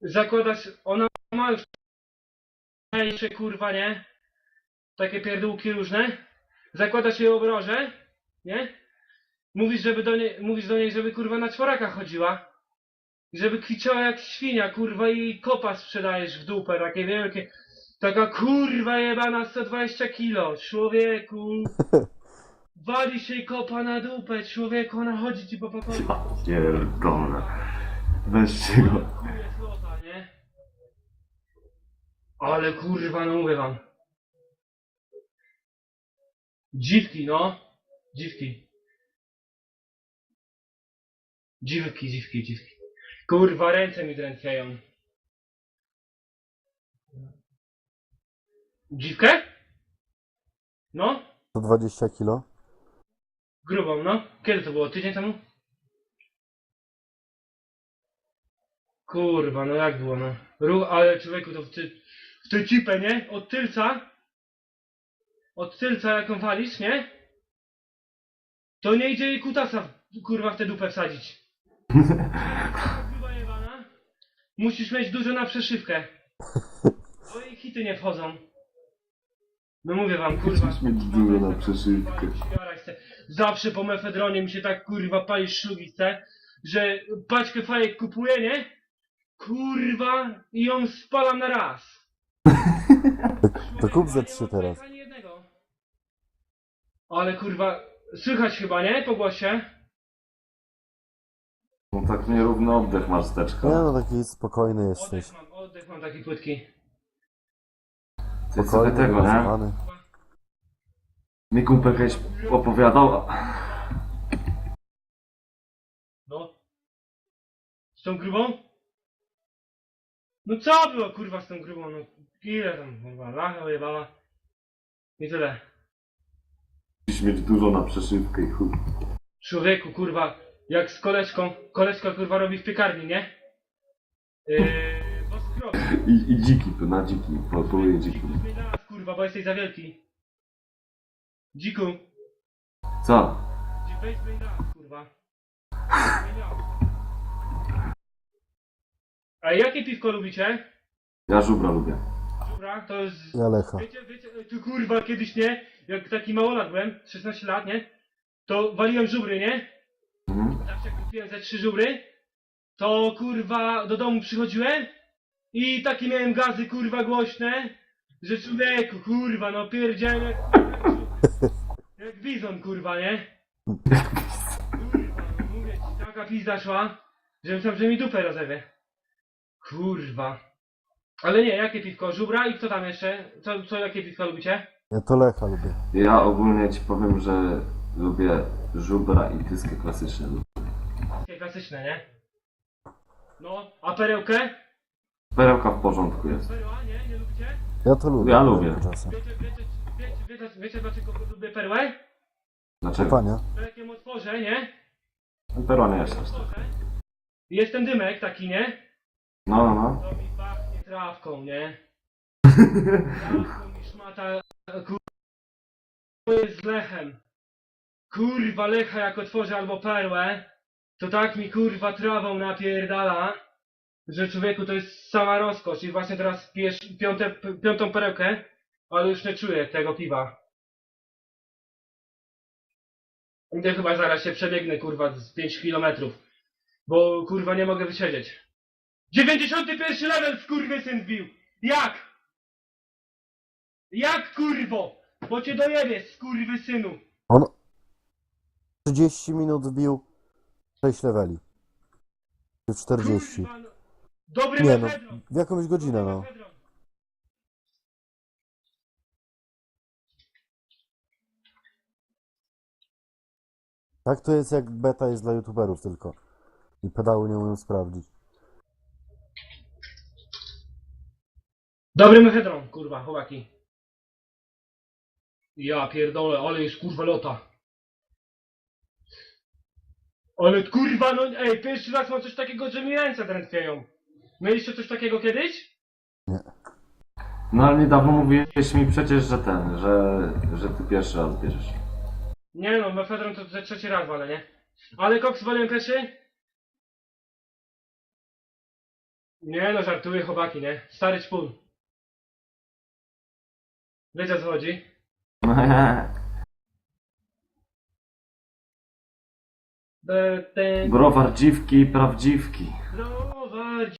zakładasz, ona ma już mniejsze kurwa, nie? Takie pierdółki różne. Zakładasz jej obroże, nie? Mówisz, żeby do niej, mówisz do niej, żeby kurwa na czworaka chodziła. Żeby kwiczała jak świnia, kurwa, i kopa sprzedajesz w dupę, takie wielkie. Taka kurwa jebana 120 kilo, człowieku. Wali się i kopa na dupę, człowieku, ona chodzi ci po pokoju. Pierdolę. Weźcie go. Ale kurwa, no mówię wam. Dziwki, no. Dziwki. Dziwki, dziwki, dziwki. Kurwa, ręce mi drętwieją. Dziwkę? No, 120 kilo. grubą, no. Kiedy to było? Tydzień temu? Kurwa, no jak było, no. Ruch, ale człowieku, to w, ty, w tę cipę, nie? Od tylca, od tylca jaką walisz, nie? To nie idzie jej kutasa, w- kurwa, w tę dupę wsadzić. Jebana. Musisz mieć dużo na przeszywkę. Bo jej hity nie wchodzą. No mówię wam, kurwa. Musisz mieć dużo na przeszywkę. Jarać se. Zawsze po mefedronie mi się tak kurwa pali szlugi chce, że paczkę fajek kupuję, nie? Kurwa i ją spalam na raz. To kup ze Człowieku, trzy nie teraz. ani jednego. Ale kurwa, słychać chyba, nie? Po głosie. No tak nierówny oddech masz Nie steczka. no, taki spokojny jesteś. Oddech mam, oddech mam taki płytki. Ty sobie Spokojny, tego, nie? wyluzowany. Mi kumpel kiedyś opowiadał. No. Z tą grubą? No co było kurwa z tą grubą? No ile tam kurwa, lacha jebała. I tyle. Musisz mieć dużo na przeszywkę i chuj. Człowieku, kurwa, jak z koleczką, koleczka kurwa robi w piekarni, nie? Yy, bo skrobi. I, I dziki tu, na dziki. Poluje dziki. Zmień na raz, kurwa, bo jesteś za wielki. Dziku, Co? dzi- weź zmień na raz, kurwa. Zmieniał. A jakie piwko lubicie? Ja żubra lubię. Dobra, to jest... Ja Lecha. Wiecie, wiecie, tu kurwa, kiedyś nie, jak taki małolat byłem, 16 lat, nie? To waliłem żubry, nie? Mhm. Zawsze jak kupiłem ze trzy żubry, to kurwa do domu przychodziłem i takie miałem gazy kurwa głośne, że człowieku kurwa no pierdziałem jak, jak bizon kurwa nie? Kurwa no mówię ci, taka pizda szła, że myślałem, że mi dupę rozerwie. Kurwa. Ale nie, jakie piwko? Żubra i kto tam jeszcze? Co, co jakie piwko lubicie? Ja to Lecha lubię. Ja ogólnie ci powiem, że lubię żubra i tyskie klasyczne. Takie klasyczne, nie? No, a perełkę? Perełka w porządku jest. Perła, nie? Nie lubicie? Ja to lubię. Ja lubię. Czasem. Wiecie, wiecie, wiecie, wiecie, wiecie dlaczego lubię perłę? Dlaczego? Kopania. To jak ją otworzę, nie? Perła nie jest aż tak. Jest ten dymek taki, nie? No, no, no. To mi pachnie trawką, nie? Trawką mi szmata, kurwa, z lechem. Kurwa, lecha jak otworzę albo perłę, to tak mi kurwa trawą napierdala, że człowieku to jest sama rozkosz. I właśnie teraz pijesz piąte, piątą perełkę, ale już nie czuję tego piwa. Idę chyba zaraz się przebiegnę kurwa z 5 kilometrów, bo kurwa nie mogę wysiedzieć. 91 level skurwysyn wbił! Jak? Jak kurwo? Bo cię dojebie skurwysynu! On 30 minut wbił 6 leveli. Czy 40. Kurwa, no. Dobry Nie no, mefedron! w jakąś godzinę no. mefedron. Tak to jest jak beta jest dla youtuberów tylko. I pedały nie umiem sprawdzić. Dobry mefedron, kurwa, chłopaki. Ja pierdolę, ale jest kurwa lota. Ale kurwa, no ej, pierwszy raz mam coś takiego, że mi ręce drętwieją. Mieliście coś takiego kiedyś? No ale niedawno mówiłeś mi przecież, że ten, że, że ty pierwszy raz bierzesz. Nie no, mefedron to trzeci raz walę, nie? Ale koks waliłem pierwszy? Nie no, żartuję chłopaki, nie? Stary czpun. Wiecie o co chodzi? Browar dziwki, prawdziwki. browar